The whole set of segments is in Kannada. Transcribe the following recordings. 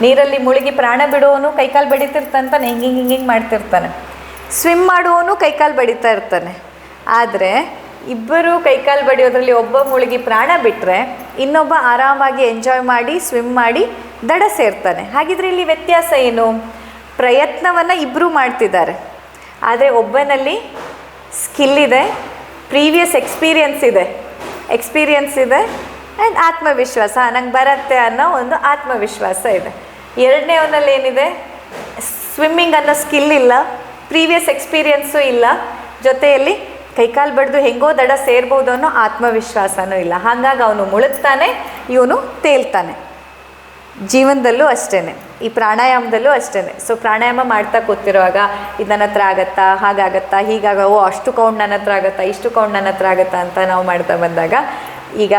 ನೀರಲ್ಲಿ ಮುಳುಗಿ ಪ್ರಾಣ ಬಿಡೋನು ಕೈಕಾಲು ಬಡಿತಿರ್ತಾನೆ ಹಿಂಗೆ ಹಿಂಗೆ ಹಿಂಗೆ ಮಾಡ್ತಿರ್ತಾನೆ. ಸ್ವಿಮ್ ಮಾಡುವವನು ಕೈಕಾಲು ಬಡಿತಾ ಇರ್ತಾನೆ. ಆದರೆ ಇಬ್ಬರು ಕೈಕಾಲು ಬಡಿಯೋದ್ರಲ್ಲಿ ಒಬ್ಬ ಮುಳುಗಿ ಪ್ರಾಣ ಬಿಟ್ಟರೆ ಇನ್ನೊಬ್ಬ ಆರಾಮಾಗಿ ಎಂಜಾಯ್ ಮಾಡಿ ಸ್ವಿಮ್ ಮಾಡಿ ದಡ ಸೇರ್ತಾನೆ. ಹಾಗಿದ್ರೆ ಇಲ್ಲಿ ವ್ಯತ್ಯಾಸ ಏನು? ಪ್ರಯತ್ನವನ್ನು ಇಬ್ಬರು ಮಾಡ್ತಿದ್ದಾರೆ. ಆದರೆ ಒಬ್ಬನಲ್ಲಿ ಸ್ಕಿಲ್ ಇದೆ ಪ್ರೀವಿಯಸ್ ಎಕ್ಸ್ಪೀರಿಯನ್ಸ್ ಇದೆ. ಎಕ್ಸ್ಪೀರಿಯನ್ಸ್ ಇದೆ ಆ್ಯಂಡ್ ಆತ್ಮವಿಶ್ವಾಸ. ನಂಗೆ ಬರುತ್ತೆ ಅನ್ನೋ ಒಂದು ಆತ್ಮವಿಶ್ವಾಸ ಇದೆ. ಎರಡನೇವನಲ್ಲಿ ಏನಿದೆ? ಸ್ವಿಮ್ಮಿಂಗ್ ಅನ್ನೋ ಸ್ಕಿಲ್ ಇಲ್ಲ ಪ್ರೀವಿಯಸ್ ಎಕ್ಸ್ಪೀರಿಯನ್ಸು ಇಲ್ಲ. ಜೊತೆಯಲ್ಲಿ ಕೈಕಾಲು ಬಡ್ದು ಹೆಂಗೋ ದಡ ಸೇರ್ಬೋದು ಅನ್ನೋ ಆತ್ಮವಿಶ್ವಾಸನೂ ಇಲ್ಲ. ಹಾಗಾಗಿ ಅವನು ಮುಳುಗ್ತಾನೆ, ಇವನು ತೇಲ್ತಾನೆ. ಜೀವನದಲ್ಲೂ ಅಷ್ಟೇ ಈ ಪ್ರಾಣಾಯಾಮದಲ್ಲೂ ಅಷ್ಟೇ ಸೊ ಪ್ರಾಣಾಯಾಮ ಮಾಡ್ತಾ ಕೂತಿರುವಾಗ, ಇದು ನನ್ನ ಹತ್ರ ಆಗತ್ತಾ? ಹಾಗಾಗತ್ತಾ? ಹೀಗಾಗ, ಓ, ಅಷ್ಟು ಕೌಂಡ್ ನನ್ನ ಹತ್ರ ಆಗತ್ತಾ? ಇಷ್ಟು ಕೌಂಡ್ ನನ್ನ ಹತ್ರ ಆಗತ್ತಾ? ಅಂತ ನಾವು ಮಾಡ್ತಾ ಬಂದಾಗ ಈಗ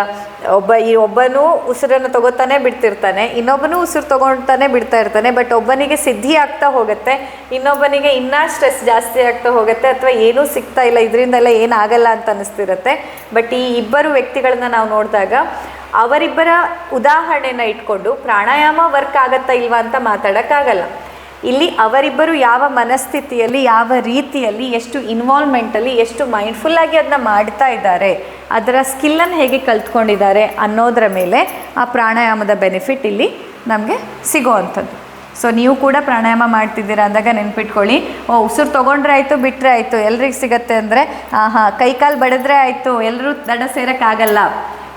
ಒಬ್ಬ ಈ ಒಬ್ಬನೂ ಉಸಿರನ್ನು ತಗೋತಾನೆ ಬಿಡ್ತಿರ್ತಾನೆ, ಇನ್ನೊಬ್ಬನು ಉಸಿರು ತಗೊಳ್ತಾನೆ ಬಿಡ್ತಾ ಇರ್ತಾನೆ ಬಟ್ ಒಬ್ಬನಿಗೆ ಸಿದ್ಧಿ ಆಗ್ತಾ ಹೋಗುತ್ತೆ, ಇನ್ನೊಬ್ಬನಿಗೆ ಇನ್ನೂ ಸ್ಟ್ರೆಸ್ ಜಾಸ್ತಿ ಆಗ್ತಾ ಹೋಗುತ್ತೆ ಅಥವಾ ಏನೂ ಸಿಗ್ತಾ ಇಲ್ಲ, ಇದರಿಂದೆಲ್ಲ ಏನಾಗಲ್ಲ ಅಂತ ಅನ್ನಿಸ್ತಿರುತ್ತೆ ಬಟ್ ಈ ಇಬ್ಬರು ವ್ಯಕ್ತಿಗಳನ್ನ ನಾವು ನೋಡಿದಾಗ ಅವರಿಬ್ಬರ ಉದಾಹರಣೆನ ಇಟ್ಕೊಂಡು ಪ್ರಾಣಾಯಾಮ ವರ್ಕ್ ಆಗತ್ತಾ ಇಲ್ವಾ ಅಂತ ಮಾತಾಡೋಕ್ಕಾಗಲ್ಲ. ಇಲ್ಲಿ ಅವರಿಬ್ಬರು ಯಾವ ಮನಸ್ಥಿತಿಯಲ್ಲಿ, ಯಾವ ರೀತಿಯಲ್ಲಿ, ಎಷ್ಟು ಇನ್ವಾಲ್ವ್ಮೆಂಟಲ್ಲಿ ಎಷ್ಟು ಮೈಂಡ್ಫುಲ್ಲಾಗಿ ಅದನ್ನ ಮಾಡ್ತಾ ಇದ್ದಾರೆ, ಅದರ ಸ್ಕಿಲ್ಲನ್ನು ಹೇಗೆ ಕಲ್ತ್ಕೊಂಡಿದ್ದಾರೆ ಅನ್ನೋದರ ಮೇಲೆ ಆ ಪ್ರಾಣಾಯಾಮದ ಬೆನಿಫಿಟ್ ಇಲ್ಲಿ ನಮಗೆ ಸಿಗೋವಂಥದ್ದು. ಸೊ ನೀವು ಕೂಡ ಪ್ರಾಣಾಯಾಮ ಮಾಡ್ತಿದ್ದೀರಾ ಅಂದಾಗ ನೆನ್ಪಿಟ್ಕೊಳ್ಳಿ, ಓ, ಉಸಿರು ತೊಗೊಂಡ್ರೆ ಆಯಿತು ಬಿಟ್ಟರೆ ಆಯಿತು, ಎಲ್ರಿಗೆ ಸಿಗತ್ತೆ ಅಂದರೆ ಹಾಂ ಕೈಕಾಲು ಬಡಿದ್ರೆ ಆಯಿತು ಎಲ್ಲರೂ ದಡ ಸೇರೋಕ್ಕಾಗಲ್ಲ.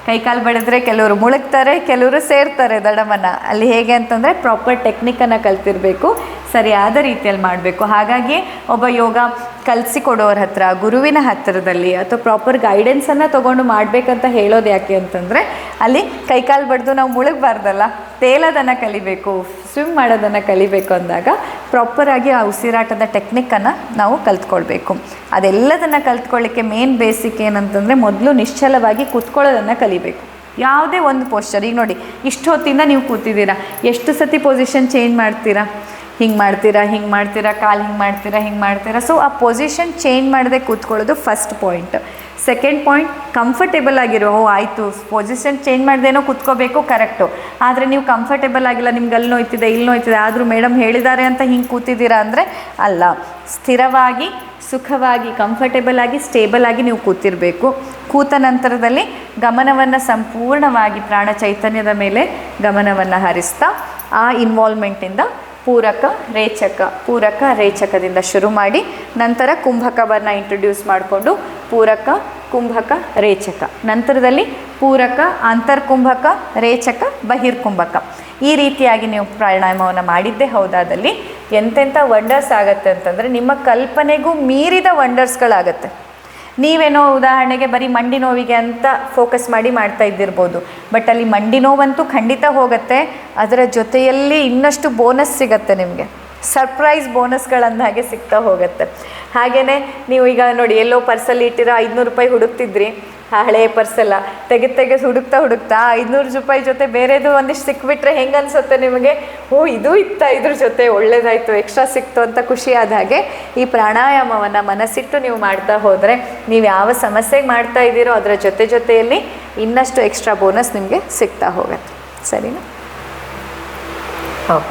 ಕೈಕಾಲು ಬಡಿದ್ರೆ ಕೆಲವರು ಮುಳುಗ್ತಾರೆ, ಕೆಲವರು ಸೇರ್ತಾರೆ ದಡಮನ್ನ. ಅಲ್ಲಿ ಹೇಗೆ ಅಂತಂದರೆ ಪ್ರಾಪರ್ ಟೆಕ್ನಿಕನ್ನು ಕಲ್ತಿರಬೇಕು, ಸರಿಯಾದ ರೀತಿಯಲ್ಲಿ ಮಾಡಬೇಕು. ಹಾಗಾಗಿ ಒಬ್ಬ ಯೋಗ ಕಲಿಸಿಕೊಡೋರ ಹತ್ರ, ಗುರುವಿನ ಹತ್ತಿರದಲ್ಲಿ ಅಥವಾ ಪ್ರಾಪರ್ ಗೈಡೆನ್ಸನ್ನು ತೊಗೊಂಡು ಮಾಡಬೇಕಂತ ಹೇಳೋದು ಯಾಕೆ ಅಂತಂದರೆ, ಅಲ್ಲಿ ಕೈಕಾಲು ಬಡ್ದು ನಾವು ಮುಳುಗಬಾರ್ದಲ್ಲ, ತೇಲೋದನ್ನು ಕಲಿಬೇಕು ಸ್ವಿಮ್ ಮಾಡೋದನ್ನು ಕಲಿಬೇಕು ಅಂದಾಗ ಪ್ರಾಪರಾಗಿ ಆ ಉಸಿರಾಟದ ಟೆಕ್ನಿಕ್ಕನ್ನು ನಾವು ಕಲ್ತ್ಕೊಳ್ಬೇಕು. ಅದೆಲ್ಲದನ್ನು ಕಲ್ತ್ಕೊಳ್ಳಿಕ್ಕೆ ಮೇನ್ ಬೇಸಿಕ್ ಏನಂತಂದರೆ ಮೊದಲು ನಿಶ್ಚಲವಾಗಿ ಕೂತ್ಕೊಳ್ಳೋದನ್ನು ಕಲಿಬೇಕು. ಯಾವುದೇ ಒಂದು ಪೋಶ್ಚರ್ ಈಗ ನೋಡಿ, ಇಷ್ಟು ಹೊತ್ತಿಂದ ನೀವು ಕೂತಿದ್ದೀರಾ? ಎಷ್ಟು ಸತಿ ಪೊಸಿಷನ್ ಚೇಂಜ್ ಮಾಡ್ತೀರಾ? ಹಿಂಗೆ ಮಾಡ್ತೀರಾ ಹಿಂಗೆ ಮಾಡ್ತೀರಾ? ಕಾಲು ಹಿಂಗೆ ಮಾಡ್ತೀರಾ ಹಿಂಗೆ ಮಾಡ್ತೀರಾ? ಸೊ ಆ ಪೊಸಿಷನ್ ಚೇಂಜ್ ಮಾಡದೆ ಕೂತ್ಕೊಳ್ಳೋದು first point second point comfortable ಆಗಿರೋ, ಓ, ಆಯಿತು ಪೊಸಿಷನ್ ಚೇಂಜ್ ಮಾಡ್ದೇನೋ ಕೂತ್ಕೋಬೇಕು ಕರೆಕ್ಟು ಆದರೆ ನೀವು ಕಂಫರ್ಟೇಬಲ್ ಆಗಿಲ್ಲ, ನಿಮ್ಗೆ ಅಲ್ಲಿ ನೋಯ್ತಿದೆ, ಇಲ್ಲಿ ನೋಯ್ತಿದೆ, ಆದರೂ ಮೇಡಮ್ ಹೇಳಿದ್ದಾರೆ ಅಂತ ಹಿಂಗೆ ಕೂತಿದ್ದೀರಾ ಅಂದರೆ ಅಲ್ಲ. ಸ್ಥಿರವಾಗಿ, ಸುಖವಾಗಿ ಕಂಫರ್ಟೇಬಲ್ ಆಗಿ ಸ್ಟೇಬಲ್ ಆಗಿ ನೀವು ಕೂತಿರಬೇಕು. ಕೂತ ನಂತರದಲ್ಲಿ ಗಮನವನ್ನು ಸಂಪೂರ್ಣವಾಗಿ ಪ್ರಾಣ ಚೈತನ್ಯದ ಮೇಲೆ ಗಮನವನ್ನು ಹರಿಸ್ತಾ, ಆ ಇನ್ವಾಲ್ವ್ಮೆಂಟಿಂದ ಪೂರಕ ರೇಚಕ, ಪೂರಕ ರೇಚಕದಿಂದ ಶುರು ಮಾಡಿ, ನಂತರ ಕುಂಭಕವನ್ನು ಇಂಟ್ರೊಡ್ಯೂಸ್ ಮಾಡಿಕೊಂಡು ಪೂರಕ ಕುಂಭಕ, ರೇಚಕ. ನಂತರದಲ್ಲಿ ಪೂರಕ, ಅಂತರ್ಕುಂಭಕ, ರೇಚಕ, ಬಹಿರ್ಕುಂಭಕ. ಈ ರೀತಿಯಾಗಿ ನೀವು ಪ್ರಾಣಾಯಾಮವನ್ನು ಮಾಡಿದ್ದೇ ಹೌದಾದಲ್ಲಿ ಎಂತೆಂಥ ವಂಡರ್ಸ್ ಆಗತ್ತೆ ಅಂತಂದರೆ ನಿಮ್ಮ ಕಲ್ಪನೆಗೂ ಮೀರಿದ ವಂಡರ್ಸ್ಗಳಾಗತ್ತೆ ನೀವೇನೋ ಉದಾಹರಣೆಗೆ ಬರೀ ಮಂಡಿ ನೋವಿಗೆ ಅಂತ ಫೋಕಸ್ ಮಾಡಿ ಮಾಡ್ತಾ ಇದ್ದಿರ್ಬೋದು. ಬಟ್ ಅಲ್ಲಿ ಮಂಡಿ ನೋವಂತೂ ಖಂಡಿತ ಹೋಗುತ್ತೆ. ಅದರ ಜೊತೆಯಲ್ಲಿ ಇನ್ನಷ್ಟು ಬೋನಸ್ ಸಿಗತ್ತೆ ನಿಮಗೆ. ಸರ್ಪ್ರೈಸ್ ಬೋನಸ್ಗಳನ್ನ ಹಾಗೆ ಸಿಗ್ತಾ ಹೋಗುತ್ತೆ. ಹಾಗೆಯೇ ನೀವು ಈಗ ನೋಡಿ ಎಲ್ಲೋ ಪರ್ಸಲ್ಲಿ ಇಟ್ಟಿರೋ ಐದುನೂರು ರೂಪಾಯಿ ಹುಡುಕ್ತಿದ್ರಿ. ಆ ಹಳೆಯ ಪರ್ಸೆಲ್ಲ ತೆಗೆದು ತೆಗೆದು ಹುಡುಕ್ತಾ ಹುಡುಕ್ತಾ ಐದುನೂರು ರೂಪಾಯಿ ಜೊತೆ ಬೇರೆದು ಒಂದಿಷ್ಟು ಸಿಕ್ಬಿಟ್ರೆ ಹೆಂಗೆ ಅನಿಸುತ್ತೆ ನಿಮಗೆ? ಓ, ಇದು ಇತ್ತ ಇದ್ರ ಜೊತೆ ಒಳ್ಳೇದಾಯಿತು, ಎಕ್ಸ್ಟ್ರಾ ಸಿಕ್ತು ಅಂತ ಖುಷಿ ಆದ ಹಾಗೆ ಈ ಪ್ರಾಣಾಯಾಮವನ್ನು ಮನಸ್ಸಿಟ್ಟು ನೀವು ಮಾಡ್ತಾ ಹೋದರೆ ನೀವು ಯಾವ ಸಮಸ್ಯೆಗೆ ಮಾಡ್ತಾ ಇದ್ದೀರೋ ಅದರ ಜೊತೆ ಜೊತೆಯಲ್ಲಿ ಇನ್ನಷ್ಟು ಎಕ್ಸ್ಟ್ರಾ ಬೋನಸ್ ನಿಮಗೆ ಸಿಗ್ತಾ ಹೋಗುತ್ತೆ. ಸರಿನಾ? ಓಕೆ.